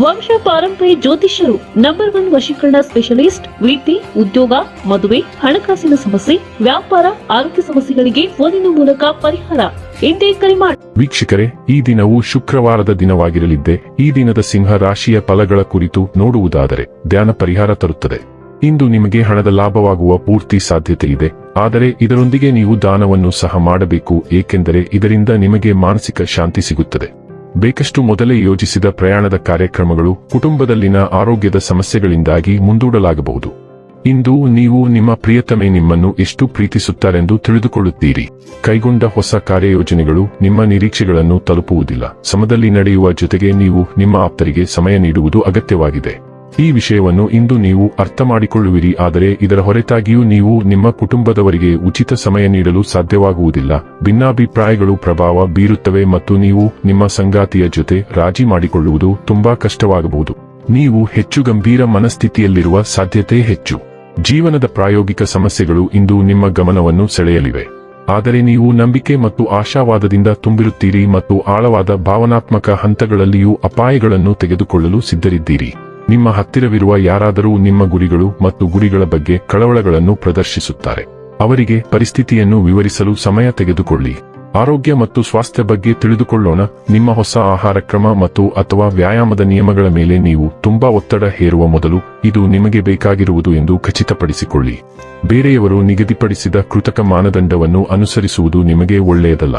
ವಂಶ ಪಾರಂಪರ್ಯ ಜ್ಯೋತಿಷ್ಯರು ನಂಬರ್ ಒನ್ ವಶೀಕರಣ ಸ್ಪೆಷಲಿಸ್ಟ್ ವೃತ್ತಿ ಉದ್ಯೋಗ, ಮದುವೆ, ಹಣಕಾಸಿನ ಸಮಸ್ಯೆ, ವ್ಯಾಪಾರ, ಆರೋಗ್ಯ ಸಮಸ್ಯೆಗಳಿಗೆ ಫೋನಿನ ಮೂಲಕ ಪರಿಹಾರ. ಎಂದೇ ಕರೆ ಮಾಡಿ ವೀಕ್ಷಕರೇ, ಈ ದಿನವು ಶುಕ್ರವಾರದ ದಿನವಾಗಿರಲಿದ್ದೆ. ಈ ದಿನದ ಸಿಂಹ ರಾಶಿಯ ಫಲಗಳ ಕುರಿತು ನೋಡುವುದಾದರೆ ಧ್ಯಾನ ಪರಿಹಾರ ತರುತ್ತದೆ. ಇಂದು ನಿಮಗೆ ಹಣದ ಲಾಭವಾಗುವ ಪೂರ್ತಿ ಸಾಧ್ಯತೆ ಇದೆ. ಆದರೆ ಇದರೊಂದಿಗೆ ನೀವು ದಾನವನ್ನು ಸಹ ಮಾಡಬೇಕು, ಏಕೆಂದರೆ ಇದರಿಂದ ನಿಮಗೆ ಮಾನಸಿಕ ಶಾಂತಿ ಸಿಗುತ್ತದೆ. ಬೇಕಷ್ಟು ಮೊದಲೇ ಯೋಜಿಸಿದ ಪ್ರಯಾಣದ ಕಾರ್ಯಕ್ರಮಗಳು ಕುಟುಂಬದಲ್ಲಿನ ಆರೋಗ್ಯದ ಸಮಸ್ಯೆಗಳಿಂದಾಗಿ ಮುಂದೂಡಲಾಗಬಹುದು. ಇಂದು ನೀವು ನಿಮ್ಮ ಪ್ರಿಯತಮೆ ನಿಮ್ಮನ್ನು ಎಷ್ಟು ಪ್ರೀತಿಸುತ್ತಾರೆಂದು ತಿಳಿದುಕೊಳ್ಳುತ್ತೀರಿ. ಕೈಗೊಂಡ ಹೊಸ ಕಾರ್ಯಯೋಜನೆಗಳು ನಿಮ್ಮ ನಿರೀಕ್ಷೆಗಳನ್ನು ತಲುಪುವುದಿಲ್ಲ. ಸಮದಲ್ಲಿ ನಡೆಯುವ ಜೊತೆಗೆ ನೀವು ನಿಮ್ಮ ಆಪ್ತರಿಗೆ ಸಮಯ ನೀಡುವುದು ಅಗತ್ಯವಾಗಿದೆ. ಈ ವಿಷಯವನ್ನು ಇಂದು ನೀವು ಅರ್ಥ ಮಾಡಿಕೊಳ್ಳುವಿರಿ ಆದರೆ ಇದರ ಹೊರತಾಗಿಯೂ ನೀವು ನಿಮ್ಮ ಕುಟುಂಬದವರಿಗೆ ಉಚಿತ ಸಮಯ ನೀಡಲು ಸಾಧ್ಯವಾಗುವುದಿಲ್ಲ. ಭಿನ್ನಾಭಿಪ್ರಾಯಗಳು ಪ್ರಭಾವ ಬೀರುತ್ತವೆ ಮತ್ತು ನೀವು ನಿಮ್ಮ ಸಂಗಾತಿಯ ಜೊತೆ ರಾಜಿ ಮಾಡಿಕೊಳ್ಳುವುದು ತುಂಬಾ ಕಷ್ಟವಾಗಬಹುದು. ನೀವು ಹೆಚ್ಚು ಗಂಭೀರ ಮನಸ್ಥಿತಿಯಲ್ಲಿರುವ ಸಾಧ್ಯತೆ ಹೆಚ್ಚು. ಜೀವನದ ಪ್ರಾಯೋಗಿಕ ಸಮಸ್ಯೆಗಳು ಇಂದು ನಿಮ್ಮ ಗಮನವನ್ನು ಸೆಳೆಯಲಿವೆ. ಆದರೆ ನೀವು ನಂಬಿಕೆ ಮತ್ತು ಆಶಾವಾದದಿಂದ ತುಂಬಿರುತ್ತೀರಿ ಮತ್ತು ಆಳವಾದ ಭಾವನಾತ್ಮಕ ಹಂತಗಳಲ್ಲಿಯೂ ಅಪಾಯಗಳನ್ನು ತೆಗೆದುಕೊಳ್ಳಲು ಸಿದ್ಧರಿದ್ದೀರಿ. ನಿಮ್ಮ ಹತ್ತಿರವಿರುವ ಯಾರಾದರೂ ನಿಮ್ಮ ಗುರಿಗಳು ಮತ್ತು ಗುರಿಗಳ ಬಗ್ಗೆ ಕಳವಳಗಳನ್ನು ಪ್ರದರ್ಶಿಸುತ್ತಾರೆ. ಅವರಿಗೆ ಪರಿಸ್ಥಿತಿಯನ್ನು ವಿವರಿಸಲು ಸಮಯ ತೆಗೆದುಕೊಳ್ಳಿ. ಆರೋಗ್ಯ ಮತ್ತು ಸ್ವಾಸ್ಥ್ಯ ಬಗ್ಗೆ ತಿಳಿದುಕೊಳ್ಳೋಣ. ನಿಮ್ಮ ಹೊಸ ಆಹಾರ ಕ್ರಮ ಮತ್ತು ಅಥವಾ ವ್ಯಾಯಾಮದ ನಿಯಮಗಳ ಮೇಲೆ ನೀವು ತುಂಬಾ ಒತ್ತಡ ಹೇರುವ ಮೊದಲು ಇದು ನಿಮಗೆ ಬೇಕಾಗಿರುವುದು ಎಂದು ಖಚಿತಪಡಿಸಿಕೊಳ್ಳಿ. ಬೇರೆಯವರು ನಿಗದಿಪಡಿಸಿದ ಕೃತಕ ಮಾನದಂಡವನ್ನು ಅನುಸರಿಸುವುದು ನಿಮಗೆ ಒಳ್ಳೆಯದಲ್ಲ.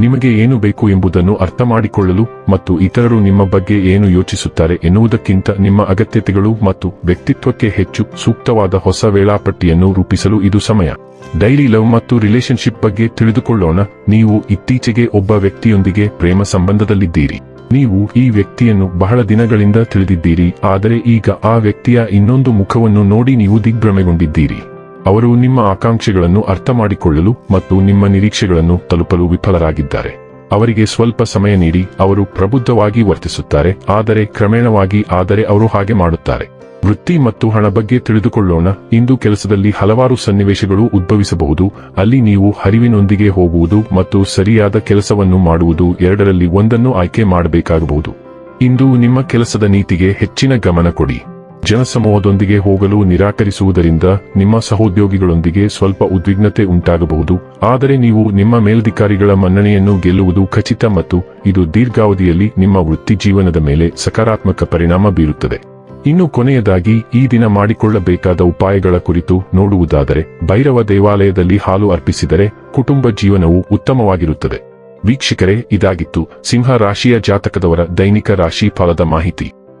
ನಿಮಗೆ ಏನು ಬೇಕು ಎಂಬುದನ್ನು ಅರ್ಥ ಮಾಡಿಕೊಳ್ಳಲು ಮತ್ತು ಇತರರು ನಿಮ್ಮ ಬಗ್ಗೆ ಏನು ಯೋಚಿಸುತ್ತಾರೆ ಎನ್ನುವುದಕ್ಕಿಂತ ನಿಮ್ಮ ಅಗತ್ಯತೆಗಳು ಮತ್ತು ವ್ಯಕ್ತಿತ್ವಕ್ಕೆ ಹೆಚ್ಚು ಸೂಕ್ತವಾದ ಹೊಸ ವೇಳಾಪಟ್ಟಿಯನ್ನು ರೂಪಿಸಲು ಇದು ಸಮಯ. ಡೈಲಿ ಲವ್ ಮತ್ತು ರಿಲೇಶನ್ಶಿಪ್ ಬಗ್ಗೆ ತಿಳಿದುಕೊಳ್ಳೋಣ. ನೀವು ಇತ್ತೀಚೆಗೆ ಒಬ್ಬ ವ್ಯಕ್ತಿಯೊಂದಿಗೆ ಪ್ರೇಮ ಸಂಬಂಧದಲ್ಲಿದ್ದೀರಿ. ನೀವು ಈ ವ್ಯಕ್ತಿಯನ್ನು ಬಹಳ ದಿನಗಳಿಂದ ತಿಳಿದಿದ್ದೀರಿ. ಆದರೆ ಈಗ ಆ ವ್ಯಕ್ತಿಯ ಇನ್ನೊಂದು ಮುಖವನ್ನು ನೋಡಿ ನೀವು ದಿಗ್ಭ್ರಮೆಗೊಂಡಿದ್ದೀರಿ. ಅವರು ನಿಮ್ಮ ಆಕಾಂಕ್ಷೆಗಳನ್ನು ಅರ್ಥ ಮಾಡಿಕೊಳ್ಳಲು ಮತ್ತು ನಿಮ್ಮ ನಿರೀಕ್ಷೆಗಳನ್ನು ತಲುಪಲು ವಿಫಲರಾಗಿದ್ದಾರೆ. ಅವರಿಗೆ ಸ್ವಲ್ಪ ಸಮಯ ನೀಡಿ, ಅವರು ಪ್ರಬುದ್ಧವಾಗಿ ವರ್ತಿಸುತ್ತಾರೆ, ಆದರೆ ಕ್ರಮೇಣವಾಗಿ ಆದರೆ ಅವರು ಹಾಗೆ ಮಾಡುತ್ತಾರೆ. ವೃತ್ತಿ ಮತ್ತು ಹಣ ಬಗ್ಗೆ ತಿಳಿದುಕೊಳ್ಳೋಣ, ಇಂದು ಕೆಲಸದಲ್ಲಿ ಹಲವಾರು ಸನ್ನಿವೇಶಗಳು ಉದ್ಭವಿಸಬಹುದು, ಅಲ್ಲಿ ನೀವು ಹರಿವಿನೊಂದಿಗೆ ಹೋಗುವುದು ಮತ್ತು ಸರಿಯಾದ ಕೆಲಸವನ್ನು ಮಾಡುವುದು ಎರಡರಲ್ಲಿ ಒಂದನ್ನು ಆಯ್ಕೆ ಮಾಡಬೇಕಾಗಬಹುದು. ಇಂದು ನಿಮ್ಮ ಕೆಲಸದ ನೀತಿಗೆ ಹೆಚ್ಚಿನ ಗಮನ ಕೊಡಿ. ಜನಸಮೂಹದೊಂದಿಗೆ ಹೋಗಲು ನಿರಾಕರಿಸುವುದರಿಂದ ನಿಮ್ಮ ಸಹೋದ್ಯೋಗಿಗಳೊಂದಿಗೆ ಸ್ವಲ್ಪ ಉದ್ವಿಗ್ನತೆ ಉಂಟಾಗಬಹುದು. ಆದರೆ ನೀವು ನಿಮ್ಮ ಮೇಲಧಿಕಾರಿಗಳ ಮನ್ನಣೆಯನ್ನು ಗೆಲ್ಲುವುದು ಖಚಿತ ಮತ್ತು ಇದು ದೀರ್ಘಾವಧಿಯಲ್ಲಿ ನಿಮ್ಮ ವೃತ್ತಿ ಜೀವನದ ಮೇಲೆ ಸಕಾರಾತ್ಮಕ ಪರಿಣಾಮ ಬೀರುತ್ತದೆ. ಇನ್ನು ಕೊನೆಯದಾಗಿ, ಈ ದಿನ ಮಾಡಿಕೊಳ್ಳಬೇಕಾದ ಉಪಾಯಗಳ ಕುರಿತು ನೋಡುವುದಾದರೆ, ಭೈರವ ದೇವಾಲಯದಲ್ಲಿ ಹಾಲು ಅರ್ಪಿಸಿದರೆ ಕುಟುಂಬ ಜೀವನವು ಉತ್ತಮವಾಗಿರುತ್ತದೆ. ವೀಕ್ಷಕರೇ, ಇದಾಗಿತ್ತು ಸಿಂಹ ರಾಶಿಯ ಜಾತಕದವರ ದೈನಿಕ ರಾಶಿ ಫಲದ ಮಾಹಿತಿ.